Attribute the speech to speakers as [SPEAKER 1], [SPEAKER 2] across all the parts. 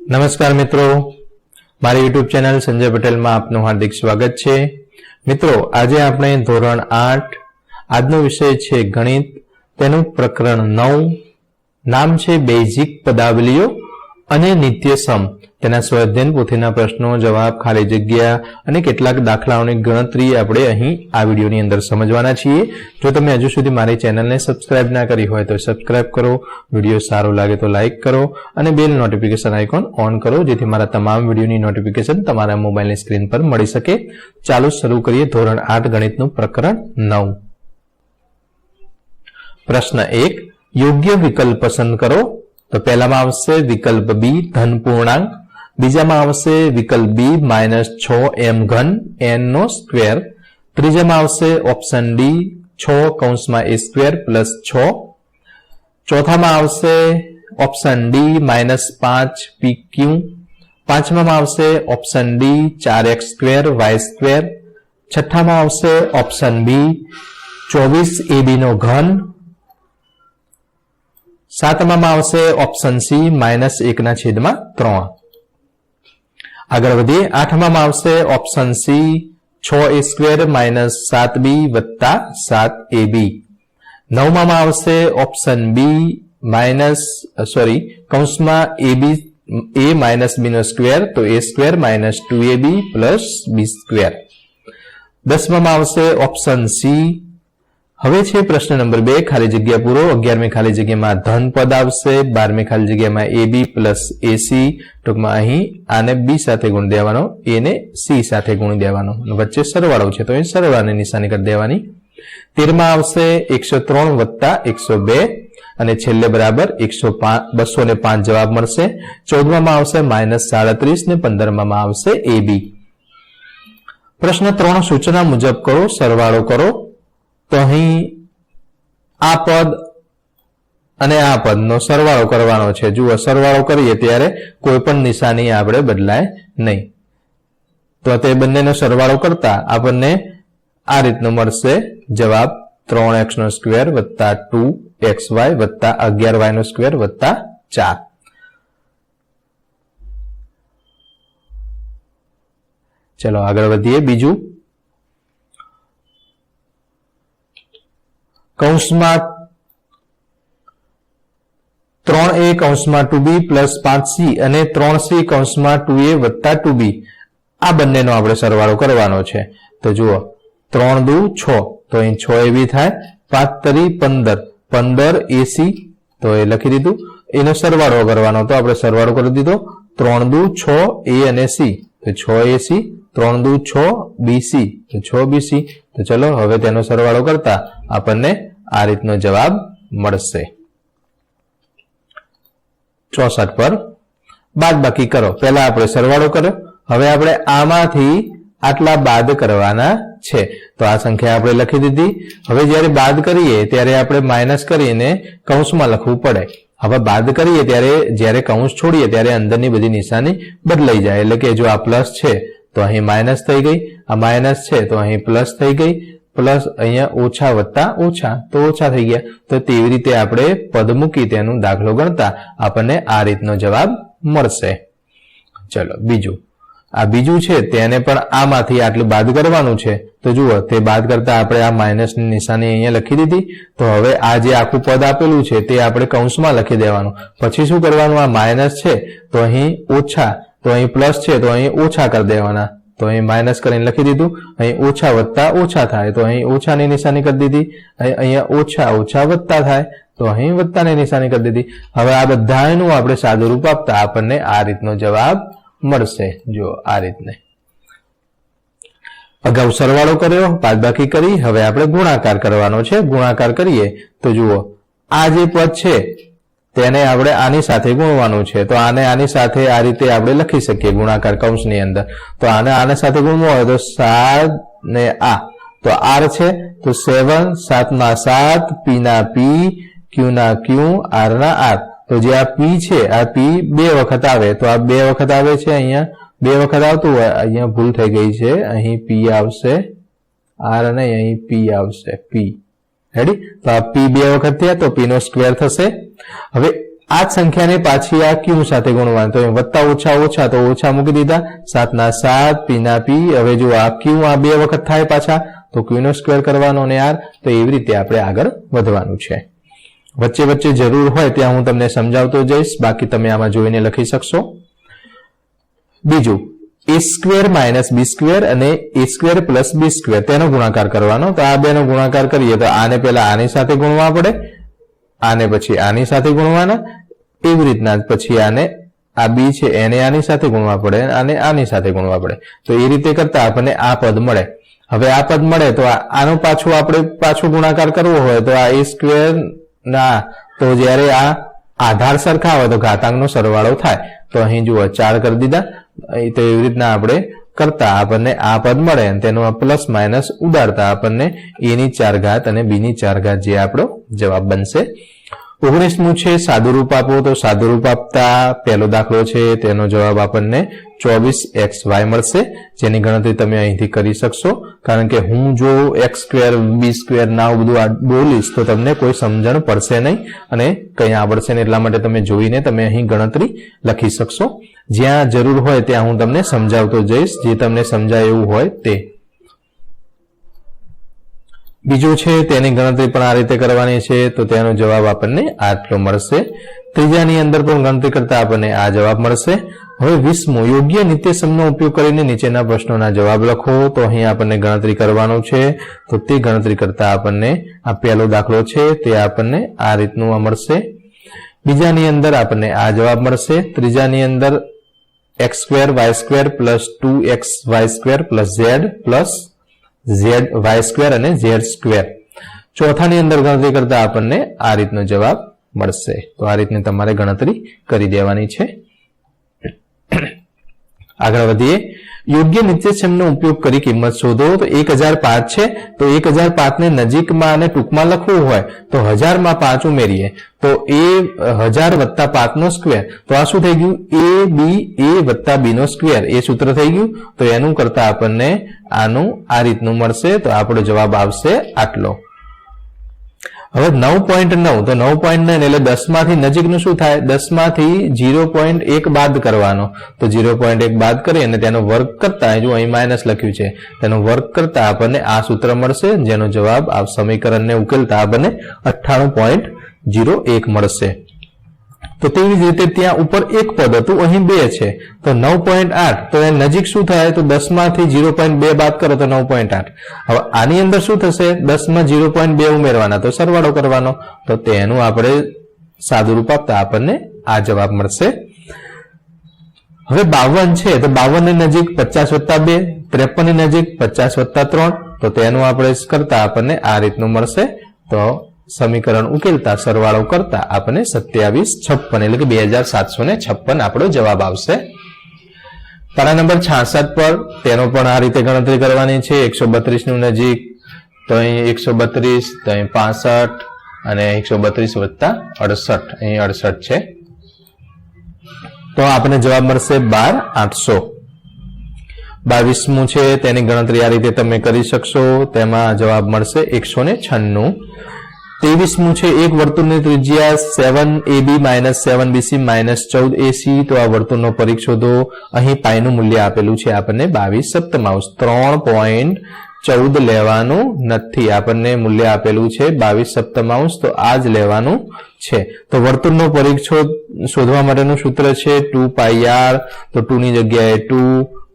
[SPEAKER 1] નમસ્કાર મિત્રો. મારી યુટ્યુબ ચેનલ સંજય પટેલમાં આપનું હાર્દિક સ્વાગત છે. મિત્રો, આજે આપણે ધોરણ આઠ, આજનો વિષય છે ગણિત. તેનું પ્રકરણ નવ. નામ છે બેઝિક પદાવલીઓ અને નિત્યસમ. તેના સ્વાધ્યાયન પોથીના પ્રશ્નો, જવાબ, ખાલી જગ્યા અને કેટલાક દાખલાઓની ગણતરી આપણે અહીં આ વિડીયોની અંદર સમજવાના છીએ. જો તમે હજુ સુધી મારી ચેનલને સબસ્ક્રાઇબ ના કરી હોય તો સબસ્ક્રાઇબ કરો, વીડિયો સારો લાગે તો લાઇક કરો અને બેલ નોટિફિકેશન આઇકોન ઓન કરો, જેથી મારા તમામ વિડીયોની નોટિફિકેશન તમારા મોબાઈલની સ્ક્રીન પર મળી શકે. ચાલો શરૂ કરીએ ધોરણ આઠ ગણિતનું પ્રકરણ નવ. પ્રશ્ન એક, યોગ્ય વિકલ્પ પસંદ કરો. તો પહેલામાં આવશે વિકલ્પ બી, ધન પૂર્ણાંક. બીજામાં આવશે વિકલ્પ બી માઇનસ છ એમ ઘન એન નો સ્ક્વેર. ત્રીજામાં આવશે ઓપ્શન ડી છ કૌંસમાં એ સ્ક્વેર પ્લસ છ. ચોથામાં આવશે ઓપ્શન ડી માઇનસ પાંચ પી ક્યુ પાંચમામાં આવશે ઓપ્શન ડી ચાર એક્સ સ્ક્વેર, વાય સ્ક્વેર. છઠ્ઠામાં આવશે ઓપ્શન બી ચોવીસ એ બી નો ઘન. સાતમામાં આવશે ઓપ્શન સી માઇનસ એકના છેદમાં ત્રણ. આગળ વધીએ આઠમામાં આવશે ઓપ્શન સી છ એ સ્ક્વેર માઇનસ સાત બી વત્તા સાત એ બી નવમામાં આવશે ઓપ્શન બી માઇનસ સોરી કૌંસમાં એ બી એ માઇનસ બી નો સ્ક્વેર તો A square minus two A B plus B square દસમામાં આવશે ઓપ્શન સી હવે છે પ્રશ્ન નંબર બે, ખાલી જગ્યા પૂરો. અગિયારમી ખાલી જગ્યામાં ધન પદ આવશે. બારમી ખાલી જગ્યામાં એ, બી પ્લસ એસી ટૂંકમાં અહીં આને બી સાથે ગુણ દેવાનો એને સી સાથે ગુણ દેવાનો. વચ્ચે સરવાળો છે, તો એ સરવાળાની નિશાની કરી દેવાની. તેરમાં આવશે એકસો ત્રણ વત્તા એકસો બે, અને છેલ્લે બરાબર એકસો બસો ને પાંચ જવાબ મળશે. ચૌદમાં આવશે માઇનસ સાડત્રીસ ને પંદરમાં આવશે એ, બી. પ્રશ્ન ત્રણ, સૂચના મુજબ કરો, સરવાળો કરો. તો અહીં આ પદ અને આ પદનો સરવાળો કરવાનો છે. જુઓ, સરવાળો કરીએ ત્યારે કોઈ પણ નિશાની આપણે બદલાય નહીં. તો તે બંનેનો સરવાળો કરતા આપણને આ રીતનો મળશે. જવાબ ત્રણ એક્સ નો સ્ક્વેર વત્તા ટુ એક્સ વાય વત્તા અગિયાર વાય નો સ્ક્વેર વત્તા ચાર. ચલો, આગળ વધીએ. બીજું કૌંસમાં ત્રણ એ કૌંસમાં ટુ બી પ્લસ પાંચ સી અને ત્રણ સી કૌંસમાં ટુ એ વત્તા ટુ બી. આ બંનેનો આપણે સરવાળો કરવાનો છે. તો જુઓ, ત્રણ દુ છ. તો અહીં છ એ બી થાય. પાંચ તરી પંદર. પંદર એસી તો એ લખી દીધું. એનો સરવાળો કરવાનો. તો આપણે સરવાળો કરી દીધો. ત્રણ દુ છ એ અને સી. તો છ એસી ત્રણ દુ છ બીસી તો છ બીસી તો ચલો, હવે તેનો સરવાળો કરતા આપણને આ રીતનો જવાબ મળશે. ચોસઠ પર બાદ બાકી કરો. પહેલા આપણે સરવાળો કર્યો. હવે આપણે આમાંથી આટલા બાદ કરવાના છે. તો આ સંખ્યા આપણે લખી દીધી. હવે જ્યારે બાદ કરીએ ત્યારે આપણે માઇનસ કરીને કૌંસમાં લખવું પડે. હવે બાદ કરીએ ત્યારે જ્યારે કૌંસ છોડીએ ત્યારે અંદરની બધી નિશાની બદલાઈ જાય. એટલે કે જો આ પ્લસ છે, તો અહીં માઇનસ થઈ ગઈ. આ માઇનસ છે, તો અહીં પ્લસ થઈ ગઈ. પ્લસ અહીંયા ઓછા વત્તા ઓછા, તો ઓછા થઈ ગયા. તો તેવી રીતે આપણે પદ મૂકી તેનું દાખલો ગણતા આપણને આ રીતનો જવાબ મળશે. ચલો, બીજું. આ બીજું છે, તેને પણ આમાંથી આટલું બાદ કરવાનું છે. તો જુઓ, તે બાદ કરતા આપણે આ માઇનસની નિશાની અહીંયા લખી દીધી. તો હવે આ જે આખું પદ આપેલું છે, તે આપણે કૌંસમાં લખી દેવાનું. પછી શું કરવાનું? આ માઇનસ છે, તો અહીં ઓછા, તો અહીં પ્લસ છે, તો અહીં ઓછા કરી દેવાના. તો અહીં માઇનસ કરીને લખી દીધું. અહીં ઓછા વત્તા ઓછા થાય. તો અહીં ઓછાની નિશાની કરી દીધી. અહીંયા ઓછા ઓછા વત્તા થાય. તો અહીં વત્તાની નિશાની કરી દીધી. હવે આ બધાનું આપણે સાદુરૂપ આપતા આપણને આ રીતનો જવાબ મળશે. જો આ રીતને. અગાઉ સરવાળો કર્યો, બાદબાકી કરી. હવે આપણે ગુણાકાર કરવાનો છે. ગુણાકાર કરીએ તો જુઓ, આ જે પદ છે તેને આપણે આની સાથે ગુણવાનું છે. તો આને આની સાથે આ રીતે આપણે લખી શકીએ ગુણાકાર કૌંસની અંદર. તો આને આને સાથે ગુણવું હોય તો સાત ને આ. તો આર છે. તો સેવન સાતમાં સાત, પી ના પી, ક્યુ ના ક્યુ, આર ના આર. તો જે આ પી છે, આ પી બે વખત આવે. તો આ બે વખત આવે છે અહીંયા. બે વખત આવતું હોય, અહીંયા ભૂલ થઈ ગઈ છે. અહીં પી આવશે. આર અને અહીં પી આવશે. પી. રેડી તો આ પી બે વખત થયા તો પી નો સ્ક્વેર થશે. હવે આ જ સંખ્યાને પાછી આ ક્યુ સાથે ગુણવાનું. તો વત્તા ઓછા ઓછા તો ઓછા મૂકી દીધા. સાતના સાત પીના પી હવે જો આ ક્યુ આ બે વખત થાય પાછા, તો ક્યુ નો સ્ક્વેર કરવાનો અને આર તો એવી રીતે આપણે આગળ વધવાનું છે. વચ્ચે વચ્ચે જરૂર હોય ત્યાં હું તમને સમજાવતો જઈશ. બાકી તમે આમાં જોઈને લખી શકશો. બીજું A square minus B square અને A square plus B square તેનો ગુણાકાર કરવાનો. તો આ બેનો ગુણાકાર કરીએ તો આને પહેલા આની સાથે ગુણવા પડે. આને પછી આની સાથે ગુણવાના. એવી રીતના પછી આને આ બી છે એને આની સાથે ગુણવા પડે અને આની સાથે ગુણવા પડે. તો એ રીતે કરતા આપણને આ પદ મળે. હવે આ પદ મળે તો આનો પાછો આપણે પાછો ગુણાકાર કરવો હોય તો આ એ સ્ક્વેર ના તો જ્યારે આ આધાર સરખા હોય તો ઘાતાંકનો સરવાળો થાય. તો અહીં જુઓ, ચાર કરી દીધા. તો એવી રીતના આપણે કરતા. આપણને આ પદ મળે અને તેનો પ્લસ માઇનસ ઉડાડતા. આપણને એ ની ચાર ઘાત અને બી ની ચાર ઘાત જે આપણો જવાબ બનશે. ઓગણીસમું છે સાદુરૂપ આપો. તો સાદુરૂપ આપતા પહેલો દાખલો છે. તેનો જવાબ આપણને ચોવીસ એક્સ વાય મળશે. જેની ગણતરી તમે અહીંથી કરી શકશો. કારણ કે હું જો એક્સ સ્ક્વેર, બી સ્ક્વેર, ના બધું બોલીશ, તો તમને કોઈ સમજણ પડશે નહીં અને કંઈ આવડશે નહીં. એટલા માટે તમે જોઈને તમે અહીં ગણતરી લખી શકશો. જ્યાં જરૂર હોય ત્યાં હું તમને સમજાવતો જઈશ, જે તમને સમજાય એવું હોય તે. બીજું છે, તેની ગણતરી પણ આ રીતે કરવાની છે, તો તેનો જવાબ આપણને આટલો મળશે. ત્રીજાની અંદર પણ ગણતરી કરતા આપણને આ જવાબ મળશે. હવે વીસમું, યોગ્ય નિત્યસમનો ઉપયોગ કરીને નીચેના પ્રશ્નોના જવાબ લખો. તો અહીં આપણને ગણતરી કરવાનું છે. તો તે ગણતરી કરતા આપણને આ પહેલો દાખલો છે, તે આપણને આ રીતનું મળશે. બીજાની અંદર આપણને આ જવાબ મળશે. ત્રીજાની અંદર X square Y square plus two X Y square plus Z plus Z Y square અને ઝેડ સ્ક્વેર ચોથાની અંદર ગણતરી કરતા આપણને આ રીતનો જવાબ મળશે. તો આ રીતની તમારે ગણતરી કરી દેવાની છે. આગળ વધીએ. યોગ્ય નિત્યસમનો ઉપયોગ કરી કિંમત શોધો, તો એક હજાર પાંચ છે, તો એક હજાર પાંચને નજીકમાં અને ટૂંકમાં લખવું હોય, તો હજારમાં પાંચ ઉમેરીએ. તો એ હજાર વત્તા પાંચનો સ્ક્વેર. તો આ શું થઈ ગયું? એ, બી, એ વત્તા બીનો સ્ક્વેર. એ સૂત્ર થઈ ગયું. તો એનું કરતા આપણને આનું આ રીતનું મળશે. તો આપણો જવાબ આવશે આટલો. હવે નવ પોઈન્ટ નવ, તો નવ પોઈન્ટ નાઇન એટલે દસમાંથી નજીકનું શું થાય? દસમાંથી જીરો પોઈન્ટ એક બાદ કરવાનો. તો જીરો પોઈન્ટ એક બાદ કરી અને તેનો વર્ગ કરતા, જો અહીં માઇનસ લખ્યું છે, તેનો વર્ગ કરતા આપણને આ સૂત્ર મળશે, જેનો જવાબ આ સમીકરણને ઉકેલતા આપણને અઠ્ઠાણું પોઈન્ટ જીરો એક મળશે. તો તેવી જ રીતે ત્યાં ઉપર એક પદ હતું, અહીં બે છે. તો નવ પોઈન્ટ આઠ, તો એની નજીક શું થાય? તો દસમાંથી જીરો પોઈન્ટ બે બાદ કરો તો નવ પોઈન્ટ આઠ. હવે આની અંદર શું થશે? દસમાં જીરો પોઈન્ટ બે ઉમેરવાના. તો સરવાળો કરવાનો. તો તેનું આપણે સાદું રૂપ આપતા આપણને આ જવાબ મળશે. હવે બાવન છે, તો બાવનની નજીક પચાસ વત્તા બે ત્રેપનની નજીક પચાસ વત્તા ત્રણ. તો તેનું આપણે કરતા આપણને આ રીતનું મળશે. તો સમીકરણ ઉકેલતા, સરવાળો કરતા આપણને સત્યાવીસ છપ્પન એટલે કે બે હજાર સાતસો ને છપ્પન આપણો જવાબ આવશે. પારા નંબર છાસઠ પર, તેનો પણ આ રીતે ગણતરી કરવાની છે. એકસો બત્રીસનું નજીક, તો અહીં એકસો બત્રીસ, તો અહીં પાસઠ, અને એકસો બત્રીસ વત્તા અડસઠ. અહીં અડસઠ છે. તો આપણને જવાબ મળશે બાર આઠસો. બાવીસમું છે, તેની ગણતરી આ રીતે તમે કરી શકશો. તેમાં જવાબ મળશે એકસો ને છન્નું. ત્રેવીસમું છે, એક વર્તુળની ત્રિજ્યા seven AB minus seven BC minus ચૌદ એસી તો આ વર્તુળનો પરીખ શોધો. અહીં પાયનું મૂલ્ય આપેલું છે આપણને બાવીસ સપ્તમાઉસ ત્રણ પોઈન્ટ ચૌદ લેવાનું નથી. આપણને મૂલ્ય આપેલું છે બાવીસ સપ્તમાઉસ તો આ જ લેવાનું છે. તો વર્તુળનો પરીખ શોધવા માટેનું સૂત્ર છે ટુ પાઈ આર તો ટુની જગ્યાએ ટુ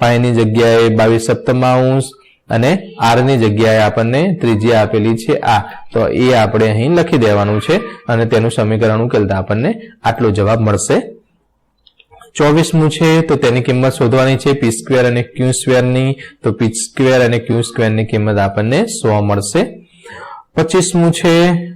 [SPEAKER 1] પાઈની જગ્યાએ બાવીસ સપ્તમાઉસ અને આરની જગ્યાએ આપણને ત્રિજ્યા આપેલી છે આ. તો એ આપણે અહીં લખી દેવાનું છે અને તેનું સમીકરણ ઉકેલતા આપણને આટલો જવાબ મળશે. ચોવીસમું છે, તો તેની કિંમત શોધવાની છે. પી સ્ક્વેર અને ક્યુ સ્ક્વેરની તો પી સ્ક્વેર અને ક્યુ સ્ક્વેરની કિંમત આપણને સો મળશે. પચીસમું છે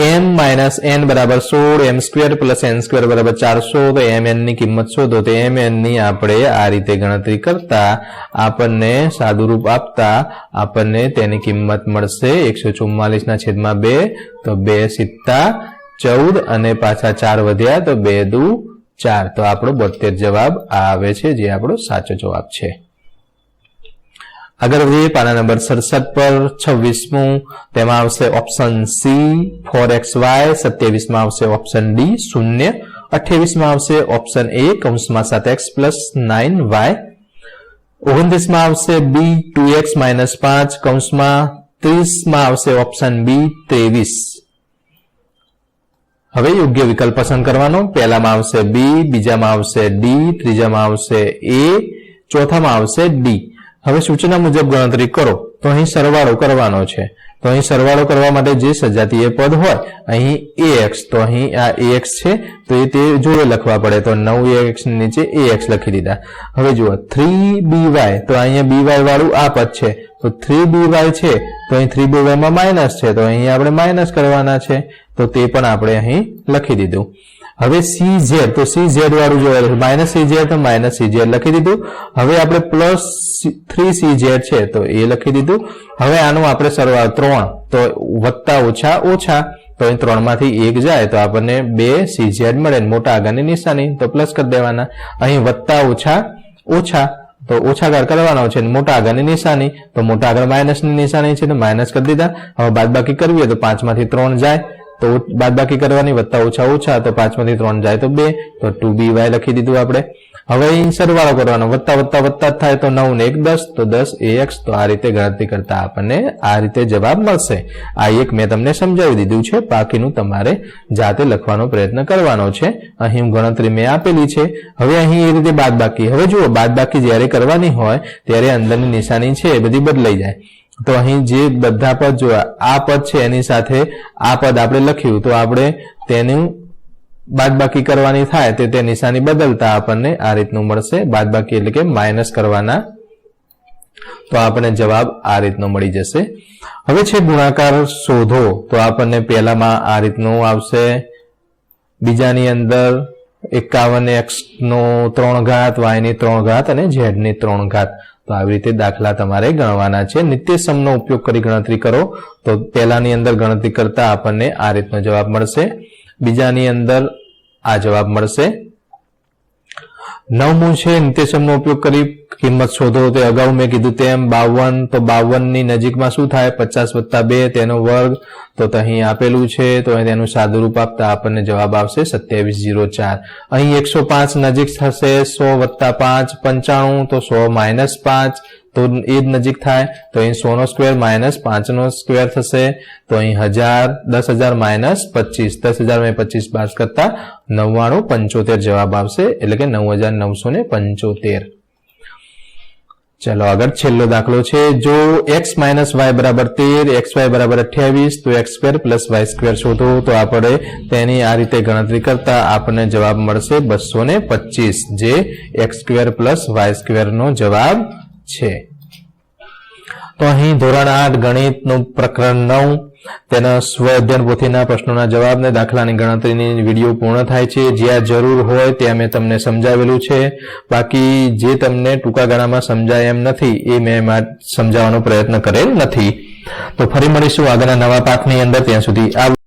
[SPEAKER 1] એમ માઇનસ એન બરાબર સોળ M square plus N square બરાબર ચારસો, તો એમ એનની કિંમત શોધો, તો એમ એનની આપણે આ રીતે ગણતરી કરતા આપણને સાદુરૂપ આપતા આપણને તેની કિંમત મળશે એકસો ચુમ્માલીસના છેદમાં બે, તો બે સિત્તા ચૌદ અને પાછા ચાર વધ્યા, તો બે દુ ચાર. તો આપણો બોતેર જવાબ આવે છે, જે આપણો સાચો જવાબ છે. આગળ વધીએ પાના નંબર સડસઠ પર છવ્વીસમું તેમાં આવશે option C four X Y સત્યાવીસમાં આવશે ઓપ્શન ડી શૂન્ય અઠ્યાવીસમાં આવશે ઓપ્શન એ કૌંસમાં સાત એક્સ પ્લસ નાઇન વાય ઓગણત્રીસમાં આવશે બી ટુ એક્સ માઇનસ પાંચ કૌંસમાં ત્રીસમાં આવશે ઓપ્શન બી ત્રેવીસ હવે યોગ્ય વિકલ્પ પસંદ કરવાનો પહેલામાં આવશે બી બીજામાં આવશે ડી ત્રીજામાં આવશે એ ચોથામાં આવશે ડી હવે સૂચના મુજબ ગણતરી કરો. તો અહીં સરવાળો કરવાનો છે. તો અહીં સરવાળો કરવા માટે જે સજાતીય પદ હોય, અહીં એ એક્સ તો અહીં આ એ એક્સ છે, તો એ તે જોડે લખવા પડે. તો નવ એ એક્સ નીચે એ એક્સ લખી દીધા. હવે જુઓ થ્રી બી વાય તો અહીંયા બી વાય વાળું આ પદ છે. તો થ્રી બી વાય છે, તો અહીં થ્રી બી વાયમાં માઇનસ છે. તો અહીં આપણે માઇનસ કરવાના છે. તો તે પણ આપણે અહીં લખી દીધું. હવે સી ઝેડ તો સી ઝેડ વાળું જોયેલું માઇનસ સી ઝેડ તો માઇનસ સી ઝેડ લખી દીધું. હવે આપણે પ્લસ થ્રી સી ઝેડ છે, તો એ લખી દીધું. હવે આનું આપણે સરવાળો ત્રણ, તો વત્તા ઓછા ઓછા, તો અહીં ત્રણમાંથી એક જાય, તો આપણને બે સી ઝેડ મળે મોટા આગળની નિશાની, તો પ્લસ કરી દેવાના. અહીં વત્તા ઓછા ઓછા, તો ઓછાકાર કરવાનો છે મોટા આગળની નિશાની, તો મોટા આગળ માઇનસની નિશાની છે તો માઇનસ કરી દીધા. હવે બાદબાકી કરવી હોય તો પાંચમાંથી ત્રણ જાય. તો બાદબાકી કરવાની, વત્તા ઓછા ઓછા, તો પાંચમાંથી ત્રણ જાય તો બે, તો ટુ બી વાય લખી દીધું આપણે. હવે અહીં સરવાળો કરવાનો, વત્તા વત્તા વત્તા થાય તો નવ ને એક દસ, તો દસ એ એક્સ, તો આ રીતે ગણતરી કરતા આપણને આ રીતે જવાબ મળશે. આ એક મેં તમને સમજાવી દીધું છે, બાકીનું તમારે જાતે લખવાનો પ્રયત્ન કરવાનો છે. અહીં ગણતરી મેં આપેલી છે. હવે અહીં એ રીતે બાદબાકી, હવે જુઓ, બાદબાકી જ્યારે કરવાની હોય, ત્યારે અંદરની નિશાની છે એ બધી બદલાઈ જાય. તો અહીં જે બધા પદ જો આ પદ છે એની સાથે આ પદ આપણે લખ્યું. તો આપણે તેનું બાદબાકી કરવાની થાય તે તે નિશાની બદલતા આપણને આ રીતનું મળશે. બાદબાકી એટલે કે માઇનસ કરવાના. તો આપણને જવાબ આ રીતનો મળી જશે. હવે છે ગુણાકાર શોધો. તો આપણને પહેલામાં આ રીતનું આવશે. બીજાની અંદર એકાવન એક્સ નો ત્રણ ઘાત વાયની ત્રણ ઘાત અને ઝેડની ત્રણ ઘાત. તો આવી રીતે દાખલા તમારે ગણવાના છે. નિત્યસમનો ઉપયોગ કરી ગણતરી કરો. તો પહેલાની અંદર ગણતરી કરતા આપણને આ રીતનો જવાબ મળશે. બીજાની અંદર આ જવાબ મળશે. નવમું છે નિત્યસમનો ઉપયોગ કરી કિંમત શોધો. તે અગાઉ મેં કીધું તેમ બાવન, તો બાવનની નજીકમાં શું થાય? પચાસ વત્તા બે, તેનો વર્ગ. તો અહીં આપેલું છે, તો તેનું સાદુરૂપ આપતા આપણને જવાબ આવશે સત્યાવીસ જીરો ચાર. અહીં એકસો પાંચ નજીક થશે, સો વત્તા પાંચ, પંચાણું, તો સો માઇનસ પાંચ. તો એ જ નજીક થાય. તો અહીં સોનો સ્ક્વેર માઇનસ પાંચનો સ્ક્વેર થશે. તો અહીં હજાર, દસ હજાર માઇનસ પચીસ. દસ હજાર પચીસ બાદ કરતા નવ્વાણું પંચોતેર જવાબ આવશે. એટલે કે નવ હજાર નવસો ને પંચોતેર. ચાલો, આગળ છેલ્લો દાખલો છે. જો એક્સ માઇનસ વાય બરાબર તેર એક્સ વાય બરાબર અઠ્યાવીસ, તો X square plus Y square શોધો. તો આપણે તેની આ રીતે ગણતરી કરતા આપણને જવાબ મળશે બસો ને પચીસ, જે X square plus Y square નો જવાબ છે. તો અહીં ધોરણ આઠ ગણિતનું પ્રકરણ નવ, તેના સ્વ અધ્યયન પોથીના પ્રશ્નોના જવાબને દાખલાની ગણતરીની વીડિયો પૂર્ણ થાય છે. જ્યાં જરૂર હોય ત્યાં મેં તમને સમજાવેલું છે. બાકી જે તમને ટૂંકા ગાળામાં સમજાય એમ નથી, એ મેં સમજાવવાનો પ્રયત્ન કરેલ નથી. તો ફરી મળીશું આગળના નવા પાઠની અંદર. ત્યાં સુધી આ